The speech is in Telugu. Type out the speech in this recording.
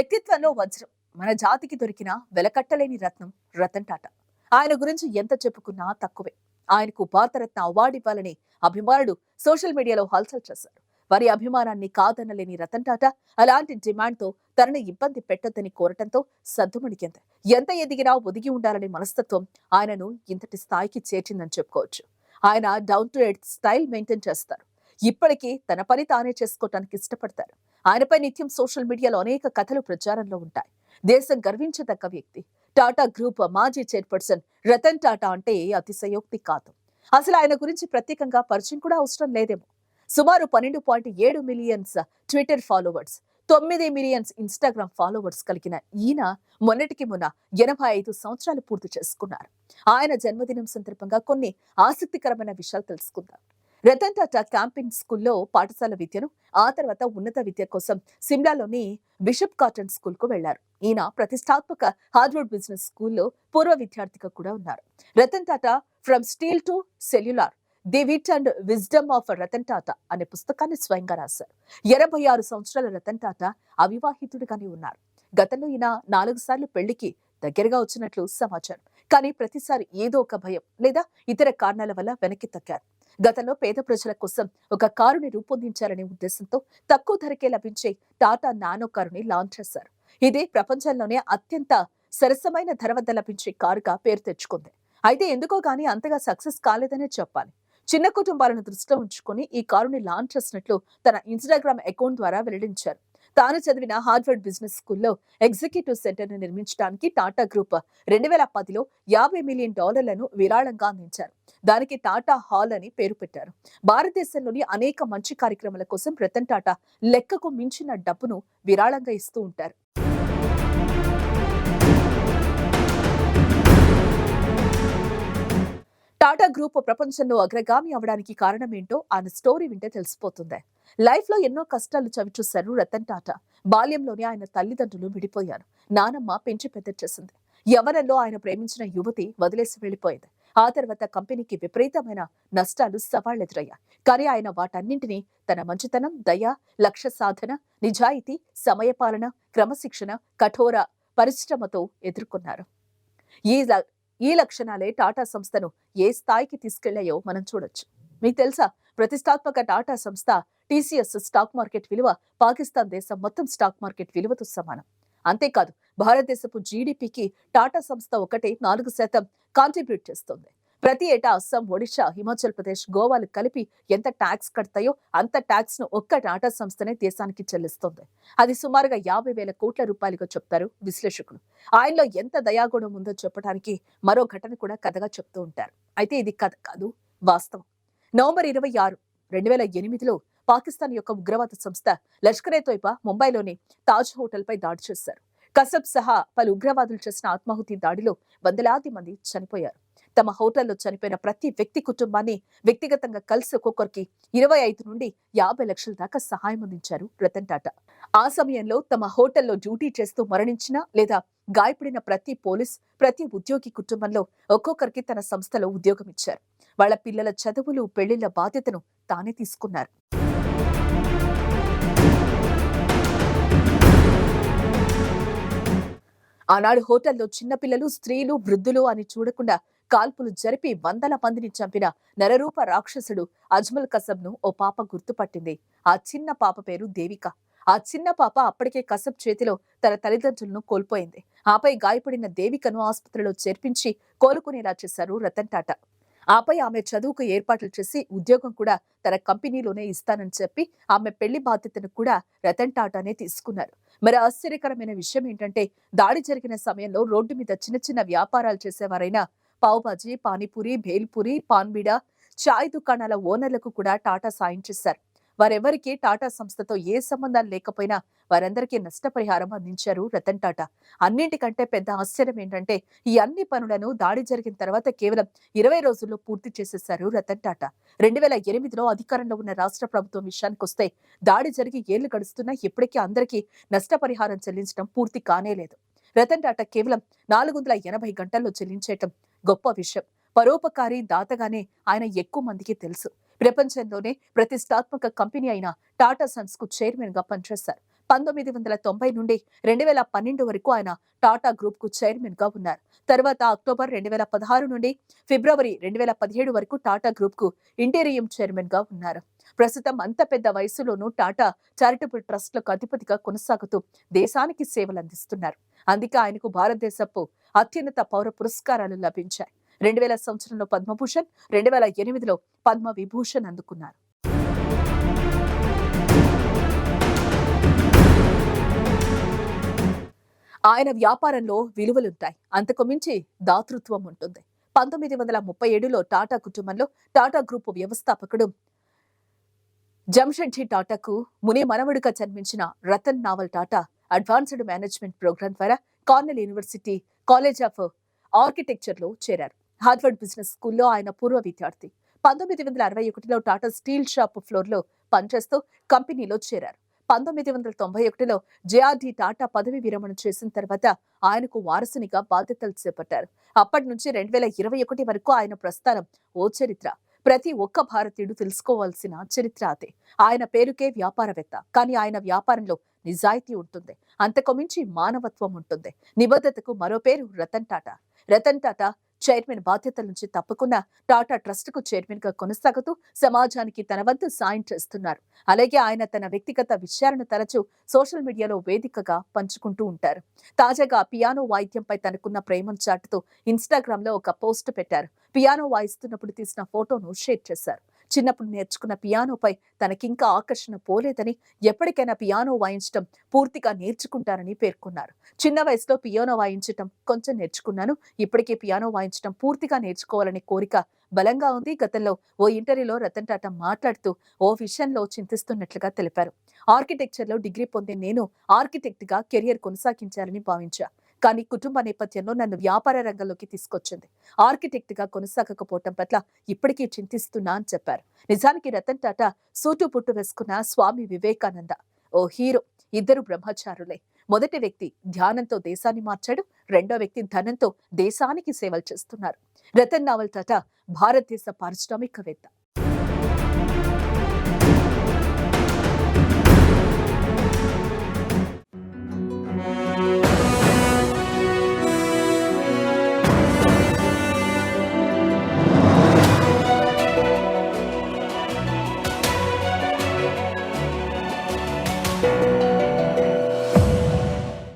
వ్యక్తిత్వంలో వజ్రం. మన జాతికి దొరికిన వెలకట్టలేని రత్నం రతన్ టాటా. ఆయన గురించి ఎంత చెప్పుకున్నా తక్కువే. ఆయనకు భారతరత్న అవార్డు ఇవ్వాలని అభిమానులు సోషల్ మీడియాలో హల్చల్ చేశారు. వారి అభిమానాన్ని కాదనలేని రతన్ టాటా అలాంటి డిమాండ్తో తనని ఇబ్బంది పెట్టొద్దని కోరటంతో సద్దుమణికింది ఎంత ఎదిగినా ఒదిగి ఉండాలనే మనస్తత్వం ఆయనను ఇంతటి స్థాయికి చేర్చిందని చెప్పుకోవచ్చు. ఆయన down to earth style maintain చేస్తారు. ఇప్పటికీ తన పని తానే చేసుకోవటానికి ఇష్టపడతారు. ఆయనపై నిత్యం సోషల్ మీడియాలో అనేక కథలు ప్రచారంలో ఉంటాయి. దేశం గర్వించదగ్గ వ్యక్తి. టాటా గ్రూప్ మాజీ చైర్పర్సన్ రతన్ టాటా అంటే అతిశయోక్తి కాదు. అసలు ఆయన గురించి ప్రత్యేకంగా పరిచయం కూడా అవసరం లేదేమో. సుమారు పన్నెండు పాయింట్ ఏడు మిలియన్స్ ట్విట్టర్ ఫాలోవర్స్ తొమ్మిది మిలియన్స్ ఇన్స్టాగ్రామ్ ఫాలోవర్స్ కలిగిన ఈయన మొన్నటికి మొన్న ఎనభై ఐదు సంవత్సరాలు పూర్తి చేసుకున్నారు. ఆయన జన్మదినం సందర్భంగా కొన్ని ఆసక్తికరమైన విషయాలు తెలుసుకుందాం. రతన్ టాటా క్యాంపింగ్ స్కూల్లో పాఠశాల విద్యను ఆ తర్వాత ఉన్నత విద్య కోసం సిమ్లాలోని బిషప్ కాటన్ స్కూల్కు వెళ్ళారు ఈయన ప్రతిష్టాత్మక హార్వర్డ్ బిజినెస్ స్కూల్లో పూర్వ విద్యార్థిగా కూడా ఉన్నారు. Ratan Tata from steel to cellular the wit and wisdom of Ratan Tata అనే పుస్తకాన్ని స్వయంగా రాశారు. ఎనభై ఆరు సంవత్సరాల రతన్ టాటా అవివాహితుడిగానే ఉన్నారు. గతంలో ఈయన నాలుగు సార్లు పెళ్ళికి దగ్గరగా వచ్చినట్లు సమాచారం. కానీ ప్రతిసారి ఏదో ఒక భయం లేదా ఇతర కారణాల వల్ల వెనక్కి తగ్గారు గతంలో పేద ప్రజల కోసం ఒక కారుని రూపొందించాలనే ఉద్దేశంతో తక్కువ ధరకే లభించే టాటా నానో కారుని లాంచ్ చేశారు. ఇది ప్రపంచంలోనే అత్యంత సరసమైన ధర వద్ద లభించే కారుగా పేరు తెచ్చుకుంది. అయితే ఎందుకో గానీ అంతగా సక్సెస్ కాలేదనే చెప్పాలి. చిన్న కుటుంబాలను దృష్టిలో ఉంచుకుని ఈ కారుని లాంచ్ చేసినట్లు తన ఇన్స్టాగ్రామ్ అకౌంట్ ద్వారా వెల్లడించారు. తాను చదివిన హార్వర్డ్ బిజినెస్ స్కూల్లో ఎగ్జిక్యూటివ్ సెంటర్ను నిర్మించడానికి టాటా గ్రూప్ రెండు వేల పదిలో యాభై మిలియన్ డాలర్లను విరాళంగా అందించారు. దానికి టాటా హాల్ అని పేరు పెట్టారు. భారతదేశంలోని అనేక మంచి కార్యక్రమాల కోసం రతన్ టాటా లెక్కకు మించిన డబ్బును విరాళంగా ఇస్తూ ఉంటారు. టాటా గ్రూప్ ప్రపంచంలో అగ్రగామి అవడానికి కారణమేంటో ఆయన స్టోరీ వింటే తెలిసిపోతుంది. లైఫ్లో ఎన్నో కష్టాలు చవిచూశారు రతన్ టాటా. బాల్యంలోనే ఆయన తల్లిదండ్రులు విడిపోయారు. నానమ్మ పెంచి పెద్ద చేసింది యవనంలో ఆయన ప్రేమించిన యువతి వదిలేసి వెళ్ళిపోయింది ఆ తర్వాత కంపెనీకి విపరీతమైన నష్టాలు సవాళ్ళెదురయ్యాయి. కానీ ఆయన వాటన్నింటినీ తన మంచితనం దయ లక్ష్య సాధన నిజాయితీ సమయపాలన క్రమశిక్షణ కఠోర పరిశ్రమతో ఎదుర్కొన్నారు. ఈ ఈ లక్షణాలే టాటా సంస్థను ఏ స్థాయికి తీసుకెళ్ళాయో మనం చూడొచ్చు. మీకు తెలుసా? ప్రతిష్టాత్మక టాటా సంస్థ టీసీఎస్ స్టాక్ మార్కెట్ విలువ పాకిస్తాన్ దేశం మొత్తం స్టాక్ మార్కెట్ విలువతో సమానం. అంతేకాదు భారతదేశపు జీడిపికి టాటా సంస్థ ఒకటే నాలుగు శాతం కాంట్రిబ్యూట్ చేస్తుంది. ప్రతి ఏటా అస్సాం ఒడిశా హిమాచల్ ప్రదేశ్ గోవాలు కలిపి ఎంత ట్యాక్స్ కడతాయో అంత ట్యాక్స్ను ఒక్క టాటా సంస్థనే దేశానికి చెల్లిస్తుంది. అది సుమారుగా యాభై వేల కోట్ల రూపాయలుగా చెప్తారు విశ్లేషకులు. ఆయనలో ఎంత దయాగుణం ఉందో చెప్పడానికి మరో ఘటన కూడా కథగా చెప్తూ ఉంటారు. అయితే ఇది కథ కాదు వాస్తవం. నవంబర్ ఇరవై ఆరు రెండు వేల ఎనిమిదిలో పాకిస్తాన్ యొక్క ఉగ్రవాద సంస్థ లష్కరే తోయిపా ముంబైలోని తాజ్ హోటల్ పై దాడి చేశారు. కసబ్ సహా పలు ఉగ్రవాదులు చేసిన ఆత్మాహుతి దాడిలో వందలాది మంది చనిపోయారు. తమ హోటల్లో చనిపోయిన ప్రతి వ్యక్తి కుటుంబాన్ని వ్యక్తిగతంగా కలిసి ఒక్కొక్కరికి ఇరవై ఐదు నుండి యాభై లక్షల దాకా సహాయం అందించారు రతన్ టాటా. ఆ సమయంలో తమ హోటల్లో డ్యూటీ చేస్తూ మరణించిన లేదా గాయపడిన ప్రతి పోలీస్ ప్రతి ఉద్యోగి కుటుంబంలో ఒక్కొక్కరికి తన సంస్థలో ఉద్యోగం ఇచ్చారు. వాళ్ళ పిల్లల చదువులు పెళ్ళిళ్ళ బాధ్యతను తానే తీసుకున్నారు. ఆనాడు హోటల్లో చిన్నపిల్లలు స్త్రీలు వృద్ధులు అని చూడకుండా కాల్పులు జరిపి వందల మందిని చంపిన నరరూప రాక్షసుడు అజ్మల్ కసబ్ను ఓ పాప గుర్తుపట్టింది. ఆ చిన్న పాప పేరు దేవిక. ఆ చిన్న పాప అప్పటికే కసబ్ చేతిలో తన తల్లిదండ్రులను కోల్పోయింది. ఆపై గాయపడిన దేవికను ఆసుపత్రిలో చేర్పించి కోలుకునేలా చేశారు రతన్ టాటా. ఆపై ఆమె చదువుకు ఏర్పాట్లు చేసి ఉద్యోగం కూడా తన కంపెనీలోనే ఇస్తానని చెప్పి ఆమె పెళ్ళి బాధ్యతను కూడా రతన్ టాటానే తీసుకున్నారు. మరి ఆశ్చర్యకరమైన విషయం ఏంటంటే దాడి జరిగిన సమయంలో రోడ్డు మీద చిన్న చిన్న వ్యాపారాలు చేసేవారైన పావుబాజీ పానీపూరి భేల్పూరి పాన్బీడా చాయ్ దుకాణాల ఓనర్లకు కూడా టాటా సాయం చేశారు. వారెవరికీ టాటా సంస్థతో ఏ సంబంధాలు లేకపోయినా వారందరికీ నష్టపరిహారం అందించారు రతన్ టాటా. అన్నింటికంటే పెద్ద ఆశ్చర్యం ఏంటంటే ఈ అన్ని పనులను దాడి జరిగిన తర్వాత కేవలం ఇరవై రోజుల్లో పూర్తి చేసేశారు రతన్ టాటా. రెండు వేల ఎనిమిదిలో అధికారంలో ఉన్న రాష్ట్ర ప్రభుత్వం విషయానికి వస్తే దాడి జరిగి ఏళ్ళు గడుస్తున్నా ఇప్పటికీ అందరికీ నష్టపరిహారం చెల్లించడం పూర్తి కానే లేదు. రతన్ టాటా కేవలం నాలుగు వందల ఎనభై గంటల్లో చెల్లించేయటం గొప్ప విషయం. పరోపకారి దాతగానే ఆయన ఎక్కువ మందికి తెలుసు. ప్రపంచంలోనే ప్రతిష్టాత్మక కంపెనీ అయిన టాటా సన్స్కు చైర్మన్గా పనిచేశారు. పంతొమ్మిది వందల తొంభై నుండి రెండు వేల పన్నెండు వరకు ఆయన టాటా గ్రూప్కు చైర్మన్గా ఉన్నారు. తర్వాత అక్టోబర్ రెండు వేల పదహారు నుండి ఫిబ్రవరి రెండు వేల పదిహేడు వరకు టాటా గ్రూప్కు ఇంటీరియం చైర్మన్గా ఉన్నారు. ప్రస్తుతం అంత పెద్ద వయసులోనూ టాటా చారిటబుల్ ట్రస్ట్లకు అధిపతిగా కొనసాగుతూ దేశానికి సేవలు అందిస్తున్నారు. అందుకే ఆయనకు భారతదేశపు అత్యున్నత పౌర పురస్కారాలు లభించాయి. రెండు వేల సంవత్సరంలో పద్మభూషణ్ రెండు వేల ఎనిమిదిలో పద్మ విభూషణ్ అందుకున్నారు. ఆయన వ్యాపారంలో విలువలుంటాయి. అంతకు మించి దాతృత్వం ఉంటుంది. పంతొమ్మిది వందల ముప్పై ఏడులో టాటా కుటుంబంలో టాటా గ్రూప్ వ్యవస్థాపకుడు జంషెడ్జీ టాటాకు ముని మనవడుగా జన్మించిన Ratan Naval Tata advanced management program ద్వారా కార్నెల్ యూనివర్సిటీ కాలేజ్ ఆఫ్ ఆర్కిటెక్చర్లో చేరారు. హార్వర్డ్ బిజినెస్ స్కూల్లో ఆయన పూర్వ విద్యార్థి. పంతొమ్మిది వందల అరవై ఒకటిలో టాటా స్టీల్ షాప్ ఫ్లోర్లో పనిచేస్తూ కంపెనీలో చేరారు. పంతొమ్మిది వందల తొంభై ఒకటిలో జేఆర్డి టాటా పదవి విరమణ చేసిన తర్వాత ఆయనకు వారసునిగా బాధ్యతలు చేపట్టారు. అప్పటి నుంచి రెండు వేల ఇరవై ఒకటి వరకు ఆయన ప్రస్థానం ఓ చరిత్ర. ప్రతి ఒక్క భారతీయుడు తెలుసుకోవాల్సిన చరిత్ర అదే. ఆయన పేరుకే వ్యాపారవేత్త కానీ ఆయన వ్యాపారంలో నిజాయితీ ఉంటుంది. అంతకు మించి మానవత్వం ఉంటుంది. నిబద్ధతకు మరో పేరు రతన్ టాటా. రతన్ టాటా చైర్మన్ బాధ్యతల నుంచి తప్పకుండా టాటా ట్రస్ట్కు చైర్మన్గా కొనసాగుతూ సమాజానికి తన వంతు సాయం చేస్తున్నారు. అలాగే ఆయన తన వ్యక్తిగత విషయాలను తరచూ సోషల్ మీడియాలో వేదికగా పంచుకుంటూ ఉంటారు. తాజాగా పియానో వాయిద్యంపై తనకున్న ప్రేమను చాటుతూ ఇన్స్టాగ్రామ్లో ఒక పోస్ట్ పెట్టారు. పియానో వాయిస్తున్నప్పుడు తీసిన ఫోటోను షేర్ చేశారు. చిన్నప్పుడు నేర్చుకున్న పియానోపై తనకింకా ఆకర్షణ పోలేదని ఎప్పటికైనా పియానో వాయించటం పూర్తిగా నేర్చుకుంటారని పేర్కొన్నారు. చిన్న వయసులో పియానో వాయించటం కొంచెం నేర్చుకున్నాను. ఇప్పటికే పియానో వాయించటం పూర్తిగా నేర్చుకోవాలనే కోరిక బలంగా ఉంది. గతంలో ఓ ఇంటర్వ్యూలో రతన్ టాటా మాట్లాడుతూ ఓ విషయంలో చింతిస్తున్నట్లుగా తెలిపారు. ఆర్కిటెక్చర్లో డిగ్రీ పొందే నేను ఆర్కిటెక్ట్గా కెరియర్ కొనసాగించాలని భావించా. కానీ కుటుంబ నేపథ్యంలో నన్ను వ్యాపార రంగంలోకి తీసుకొచ్చింది. ఆర్కిటెక్ట్గా కొనసాగకపోవటం పట్ల ఇప్పటికీ చింతిస్తున్నా అని చెప్పారు. నిజానికి రతన్ టాటా సూటు పుట్టు వేసుకున్న స్వామి వివేకానంద. ఓ హీరో ఇద్దరు బ్రహ్మచారులే. మొదటి వ్యక్తి ధ్యానంతో దేశాన్ని మార్చాడు రెండో వ్యక్తి ధనంతో దేశానికి సేవలు చేస్తున్నారు. రతన్ నావల్ టాటా భారతదేశ పారిశ్రామికవేత్త.